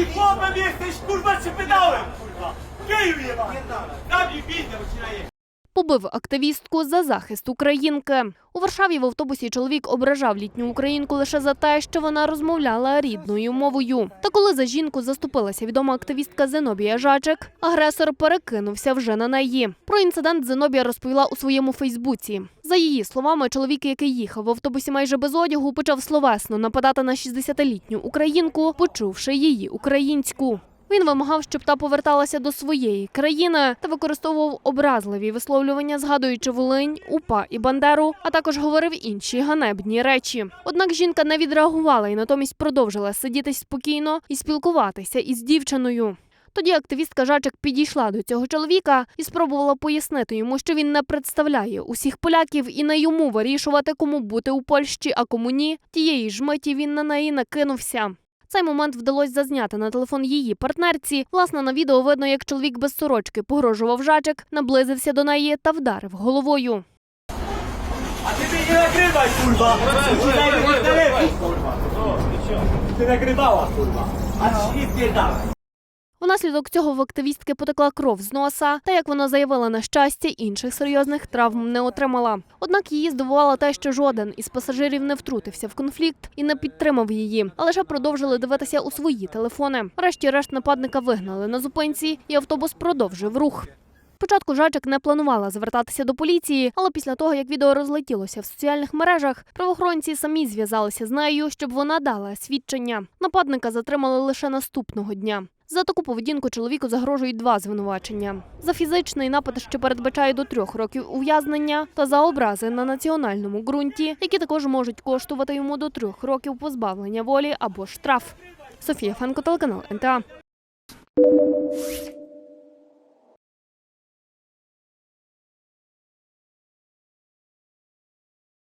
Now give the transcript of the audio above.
Ty chłopem jesteś, kurwa, czy pedałem, kurwa? Geju jeba! Zabij pizdę, bo ci naje. Побив активістку за захист українки. У Варшаві в автобусі чоловік ображав літню українку лише за те, що вона розмовляла рідною мовою. Та коли за жінку заступилася відома активістка Зенобія Жачик, агресор перекинувся вже на неї. Про інцидент Зенобія розповіла у своєму Фейсбуці. За її словами, чоловік, який їхав в автобусі майже без одягу, почав словесно нападати на 60-літню українку, почувши її українську. Він вимагав, щоб та поверталася до своєї країни та використовував образливі висловлювання, згадуючи Волинь, УПА і Бандеру, а також говорив інші ганебні речі. Однак жінка не відреагувала і натомість продовжила сидіти спокійно і спілкуватися із дівчиною. Тоді активістка Жачик підійшла до цього чоловіка і спробувала пояснити йому, що він не представляє усіх поляків і не йому вирішувати, кому бути у Польщі, а кому ні. Тієї ж миті він на неї накинувся. Цей момент вдалося зазняти на телефон її партнерці. Власне, на відео видно, як чоловік без сорочки погрожував жачик, наблизився до неї та вдарив головою. А ти mnie nie nagrywaj, Ти Ci nagrywaj А kurwa! Ty Внаслідок цього в активістки потекла кров з носа, та як вона заявила на щастя, інших серйозних травм не отримала. Однак її здивувало те, що жоден із пасажирів не втрутився в конфлікт і не підтримав її, а лише продовжили дивитися у свої телефони. Врешті-решт нападника вигнали на зупинці, і автобус продовжив рух. Спочатку Жачик не планувала звертатися до поліції, але після того, як відео розлетілося в соціальних мережах, правоохоронці самі зв'язалися з нею, щоб вона дала свідчення. Нападника затримали лише наступного дня. За таку поведінку чоловіку загрожують два звинувачення: за фізичний напад, що передбачає до трьох років ув'язнення, та за образи на національному ґрунті, які також можуть коштувати йому до трьох років позбавлення волі або штраф. Софія Фенко, телеканал НТА.